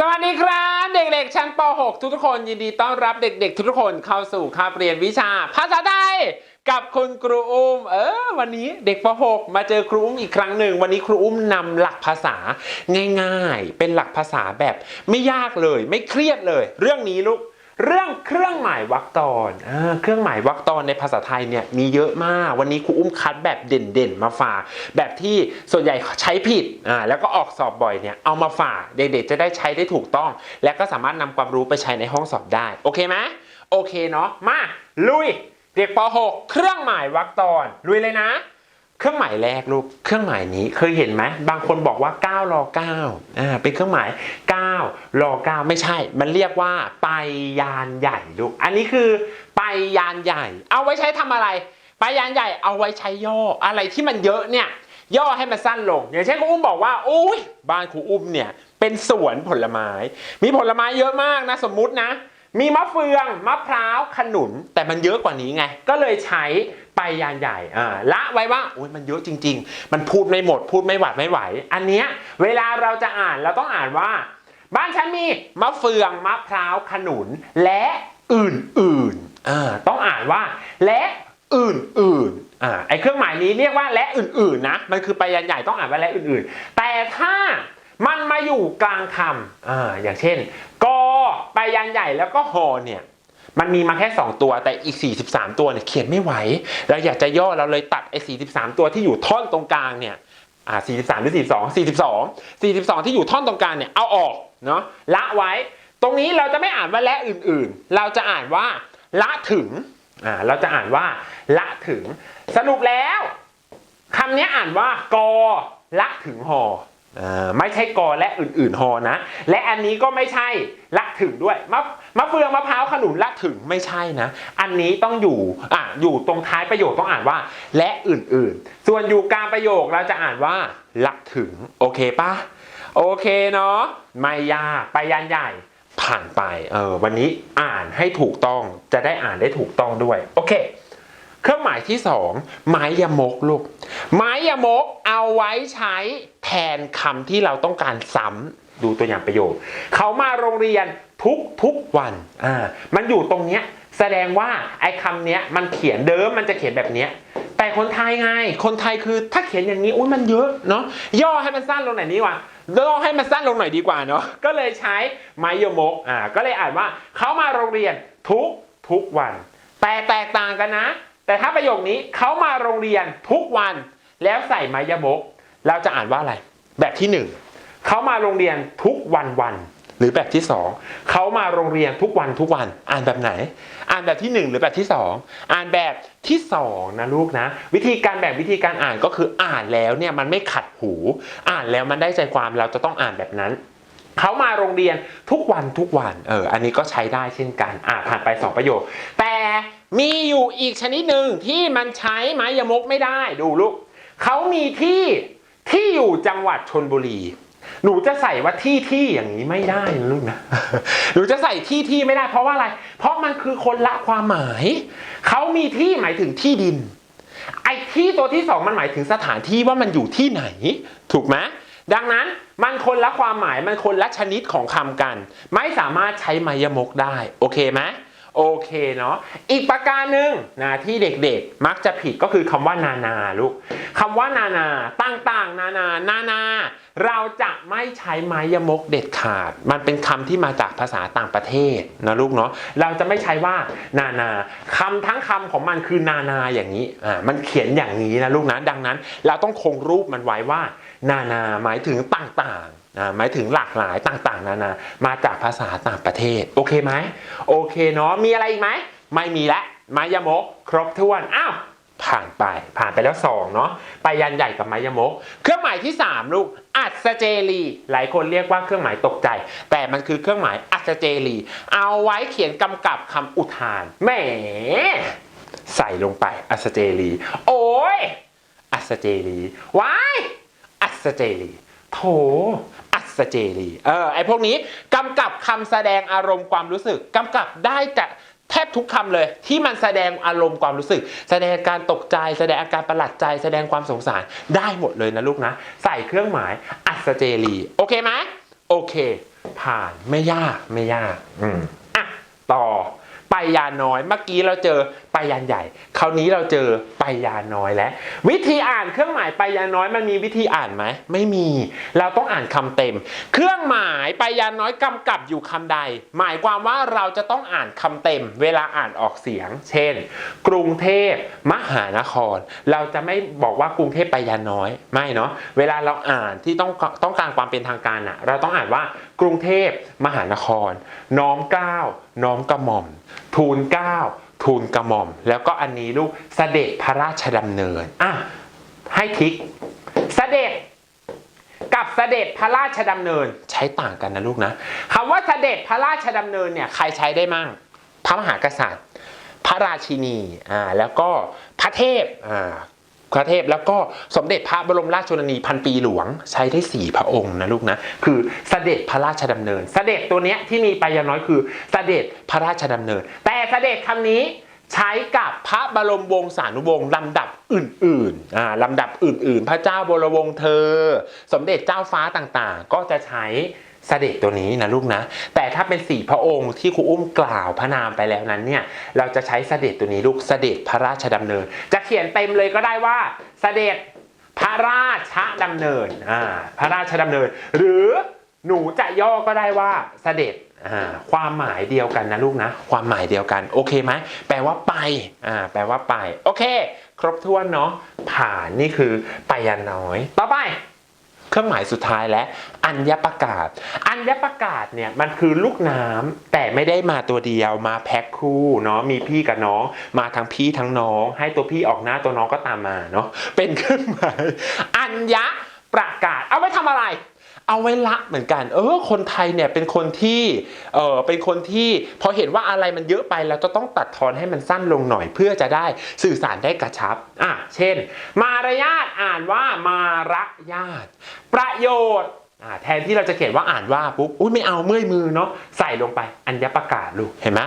สวัสดีครับเด็กๆ ชั้นป .6 ทุกๆคนยินดีต้อนรับเด็ก ๆ ทุกๆคนเข้าสู่คาบเรียนวิชา ภาษาไทยกับคุณครูอุ้มเออวันนี้เด็กป .6 มาเจอครูอุ้มอีกครั้งหนึ่งวันนี้ครูอุ้มนำหลักภาษาง่ายๆ เป็นหลักภาษาแบบไม่ยากเลย ไม่เครียดเลย เรื่องนี้ลูก เรื่องเครื่องหมายวรรคตอนอเครื่องหมายวรรคตอนในภาษาไทยเนี่ยมีเยอะมาก วันนี้ครูอุ้มคัดแบบเด่นๆ มาฝาก แบบที่ส่วนใหญ่ใช้ผิดอ่าแล้วก็ออกสอบบ่อยเนี่ยเอามาฝากเด็กๆจะได้ใช้ได้ถูกต้อง และก็สามารถนำความรู้ไปใช้ในห้องสอบได้ โอเคไหมโอเคเนาะมาลุย เด็กป .6 เครื่องหมายวรรคตอน ลุยเลยนะเครื่องหมายแรกลูก เครื่องหมายนี้เคยเห็นไหม บางคนบอกว่า9รอ9อ่า เป็นเครื่องหมาย 9 รอ9ไม่ใช่ มันเรียกว่าไปยานใหญ่ลูก อันนี้คือไปยานใหญ่ เอาไว้ใช้ทำอะไร ไปยานใหญ่เอาไว้ใช้ย่อ อะไรที่มันเยอะเนี่ยย่อให้มันสั้นลง อย่างเช่นครูอุ้มบอกว่าอุ้ยบ้านครูอุ้มเนี่ยเป็นสวนผลไม้ มีผลไม้เยอะมากนะสมมุตินะ มีมะเฟืองมะพร้าวขนุน แต่มันเยอะกว่านี้ไง ก็เลยใช้ไปยานใหญ่อ่าละไว้ว่าโอ้ยมันเยอะจริง ๆ มันพูดไม่หมด พูดไม่หวัดไม่ไหว อันเนี้ยเวลาเราจะอ่านเราต้องอ่านว่า บ้านฉันมีมะเฟืองมะพร้าวขนุนและอื่นๆอ่าต้องอ่านว่า และอื่นๆอ่าไอเครื่องหมายนี้เรียกว่าและอื่นๆนะมันคือไปยันใหญ่ต้องอ่านว่าและอื่นๆ แต่ถ้ามันมาอยู่กลางคำอ่าอย่างเช่นกอไปยันใหญ่แล้วก็หอเนี่ยมันมีมาแค่ 2 ตัวแต่อีก 43 ตัวเนี่ยเขียนไม่ไหวเราอยากจะย่อเราเลยตัดไอ้43 ตัวที่อยู่ท่อนตรงกลางเนี่ย อ่า43 หรือ 42 42 42 ที่อยู่ท่อนตรงกลางเนี่ยเอาออกเนาะละไว้ ตรงนี้เราจะไม่อ่านว่าและอื่นๆ เราจะอ่านว่า ละถึงอ่าเราจะอ่านว่า ละถึง สรุปแล้วคำนี้อ่านว่ากอละถึงหอ ไม่ใช่กอและอื่นๆฮอนะ และอันนี้ก็ไม่ใช่ละถึงด้วยมะมะเฟืองมะพร้าวขนุนละถึงไม่ใช่นะ อันนี้ต้องอยู่อะอยู่ตรงท้ายประโยคต้องอ่านว่า และอื่นๆ ส่วนอยู่กลางประโยคเราจะอ่านว่าละถึงโอเคปะโอเคเนาะไม่ยากไปยันใหญ่ผ่านไปเออวันนี้อ่านให้ถูกต้องจะได้อ่านได้ถูกต้องด้วยโอเค เครื่องหมายที่สองไม้ยมกลูก ไม้ยมกเอาไว้ใช้แทนคำที่เราต้องการซ้ำดูตัวอย่างประโยคเขามาโรงเรียนทุกทุกวันอ่ามันอยู่ตรงเนี้ยแสดงว่าไอ้คำเนี้ยมันเขียนเดิมมันจะเขียนแบบเนี้ยแต่คนไทยไง คนไทยคือถ้าเขียนอย่างนี้อุ้ยมันเยอะเนาะย่อให้มันสั้นลงหน่อยนี้วะย่อให้มันสั้นลงหน่อยดีกว่าเนาะก็เลยใช้ไม้ยมกอ่าก็เลยอ่านว่าเขามาโรงเรียนทุกทุกวัน แต่แตกต่างกันนะ แต่ถ้าประโยคนี้เขามาโรงเรียนทุกวันแล้วใส่ไมยมก เราจะอ่านว่าอะไร แบบที่หนึ่งเขามาโรงเรียนทุกวันวัน หรือแบบที่สองเขามาโรงเรียนทุกวันทุกวัน อ่านแบบไหน อ่านแบบที่หนึ่งหรือแบบที่สองอ่านแบบที่สองนะลูกนะ วิธีการแบ่งวิธีการอ่านก็คืออ่านแล้วเนี่ยมันไม่ขัดหู อ่านแล้วมันได้ใจความเราจะต้องอ่านแบบนั้นเขามาโรงเรียนทุกวันทุกวัน เออ อันนี้ก็ใช้ได้เช่นกัน อ่าผ่านไป 2 ประโยค แต่ มีอยู่อีกชนิดหนึ่งที่มันใช้ไม้ยมกไม่ได้ดูลูกเขามีที่ที่อยู่จังหวัดชนบุรี หนูจะใส่ว่าที่ที่อย่างนี้ไม่ได้นะลูกนะหนูจะใส่ที่ที่ไม่ได้ เพราะว่าอะไร เพราะมันคือคนละความหมายเขามีที่หมายถึงที่ดินไอ้ที่ตัวที่สองมันหมายถึงสถานที่ว่ามันอยู่ที่ไหน ถูกไหมดังนั้นมันคนละความหมายมันคนละชนิดของคำกัน ไม่สามารถใช้ไมยมกได้ โอเคไหม โอเคเนาะอีกประการหนึ่งนะที่เด็กๆ มักจะผิดก็คือคำว่านานาลูกคำว่านานาต่างๆ นานานานา เราจะไม่ใช้ไม้ยมกเด็ดขาด มันเป็นคำที่มาจากภาษาต่างประเทศนะลูกเนาะเราจะไม่ใช้ว่านานาคำทั้งคำของมันคือนานาอย่างนี้อ่ามันเขียนอย่างนี้นะลูกนะดังนั้น เราต้องคงรูปมันไว้ว่า นานาหมายถึงต่างๆ นะหมายถึงหลากหลายต่างๆนานามาจากภาษาต่างประเทศ โอเคไหมโอเคเนาะมีอะไรอีกไหมไม่มีละไม้ยมก ครบถ้วนอ้าวผ่านไปผ่านไปแล้วสองเนาะไปยันใหญ่กับไมยมก เครื่องหมายที่ 3 ลูก อัศเจรี หลายคนเรียกว่าเครื่องหมายตกใจ แต่มันคือเครื่องหมายอัศเจรี เอาไว้เขียนกำกับคำอุทานแหมใส่ลงไปอัศเจรี โอ้ยอัศเจรีว้ายอัศเจรี โถ อัศเจรีเออไอพวกนี้กำกับคำแสดงอารมณ์ความรู้สึกกำกับได้จะแทบทุกคำเลยที่มันแสดงอารมณ์ความรู้สึก แสดงการตกใจ แสดงอาการประหลาดใจ แสดงความสงสารได้หมดเลยนะลูกนะ ใส่เครื่องหมายอัศเจรี โอเคไหมโอเค ผ่านไม่ยากไม่ยาก อืม ยาน้อย เมื่อกี้เราเจอไปยานใหญ่ คราวนี้เราเจอไปยาน้อยแล้ว วิธีอ่านเครื่องหมายไปยาน้อยมันมีวิธีอ่านไหมไม่มี เราต้องอ่านคำเต็ม เครื่องหมายไปยาน้อยกำกับอยู่คำใด หมายความว่าเราจะต้องอ่านคำเต็ม เวลาอ่านออกเสียง เช่น กรุงเทพมหานคร เราจะไม่บอกว่ากรุงเทพไปยาน้อยไม่เนาะเวลาเราอ่านที่ต้องต้องการความเป็นทางการอะเราต้องอ่านว่ากรุงเทพมหานคร น้อมเกล้า น้อมกระหม่อม ทูลเก้าทูลกระหม่อม แล้วก็อันนี้ลูกเสด็จพระราชดำเนินอะให้ทิกเสด็จกับเสด็จพระราชดำเนินใช้ต่างกันนะลูกนะคำว่าเสด็จพระราชดำเนินเนี่ยใครใช้ได้มั่งพระมหากษัตริย์ พระราชินีอ่าแล้วก็พระเทพอ่า พระเทพแล้วก็สมเด็จพระบรมราชชนนีพันปีหลวงใช้ได้สี่พระองค์นะลูกนะคือเสด็จพระราชดำเนิน เสด็จตัวเนี้ยที่มีไปอย่างน้อยคือเสด็จพระราชดำเนิน แต่เสด็จคำนี้ใช้กับพระบรมวงศานุวงศ์ลำดับอื่นๆอ่าลำดับอื่น ๆ พระเจ้าบรมวงศ์เธอ สมเด็จเจ้าฟ้าต่างๆ ก็จะใช้ เสด็จตัวนี้นะลูกนะ แต่ถ้าเป็นสี่พระองค์ที่ครูอุ้มกล่าวพระนามไปแล้วนั้นเนี่ยเราจะใช้เสด็จตัวนี้ลูกเสด็จพระราชดำเนิน จะเขียนเต็มเลยก็ได้ว่าเสด็จพระราชดำเนินอ่าพระราชดำเนิน หรือหนูจะย่อก็ได้ว่าเสด็จอ่าความหมายเดียวกันนะลูกนะ ความหมายเดียวกัน โอเคไหมแปลว่าไปอ่าแปลว่าไป โอเค ครบถ้วนเนาะผ่านนี่คือไปยันน้อย ต่อไป เครื่องหมายสุดท้ายและอัญญประกาศ อัญญประกาศเนี่ยมันคือลูกน้ำแต่ไม่ได้มาตัวเดียวมาแพ็คคู่เนาะมีพี่กับน้อง มาทั้งพี่ทั้งน้อง ให้ตัวพี่ออกหน้าตัวน้องก็ตามมาเนาะเป็นเครื่องหมายอัญญประกาศเอาไว้ทำอะไร เอาไว้ละเหมือนกัน เออ คนไทยเนี่ยเป็นคนที่ เออเป็นคนที่พอเห็นว่าอะไรมันเยอะไปเราจะต้องตัดทอนให้มันสั้นลงหน่อยเพื่อจะได้สื่อสารได้กระชับ อะ เช่น มารยาทอ่านว่ามารยาทประโยชน์อ่าแทนที่เราจะเขียนว่าอ่านว่าปุ๊บอุ้ยไม่เอาเมื่อยมือเนาะใส่ลงไปอัญญประกาศลูกเห็นไหม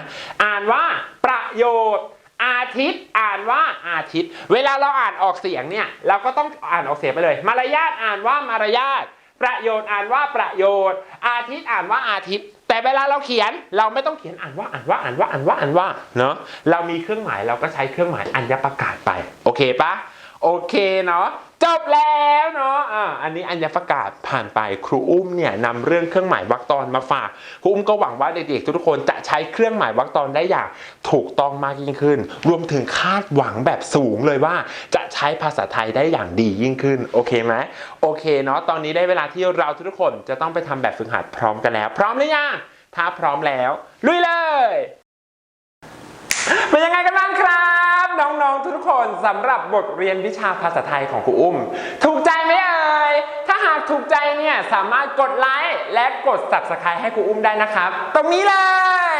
อ่านว่าประโยชน์ อาทิตย์อ่านว่าอาทิตย์ เวลาเราอ่านออกเสียงเนี่ยเราก็ต้องอ่านออกเสียงไปเลย มารยาทอ่านว่ามารยาท ประโยชน์อ่านว่าประโยชน์ อาทิตย์อ่านว่าอาทิตย์ แต่เวลาเราเขียนเราไม่ต้องเขียนอ่านว่าอ่านว่าอ่านว่าอ่านว่าอ่านว่าเนาะเรามีเครื่องหมายเราก็ใช้เครื่องหมายอัญญประกาศไป โอเคปะ โอเคเนาะจบแล้วเนาะอ่าอันนี้อัญญประกาศผ่านไปครูอุ้มเนี่ยนำเรื่องเครื่องหมายวรรคตอนมาฝากครูอุ้มก็หวังว่าเด็กๆทุกคนจะใช้เครื่องหมายวรรคตอนได้อย่างถูกต้องมากยิ่งขึ้น รวมถึงคาดหวังแบบสูงเลยว่า จะใช้ภาษาไทยได้อย่างดียิ่งขึ้นโอเคไหมโอเคเนาะตอนนี้ได้เวลาที่เราทุกคนจะต้องไปทำแบบฝึกหัดพร้อมกันแล้ว พร้อมหรือยังถ้าพร้อมแล้วลุยเลยเป็นยังไงกันบ้างครับ สำหรับบทเรียนวิชาภาษาไทยของครูอุ้ม ถูกใจไหมเอ่ย ถ้าหากถูกใจเนี่ยสามารถกดไลค์และกด subscribe ให้ครูอุ้มได้นะครับ ตรงนี้เลย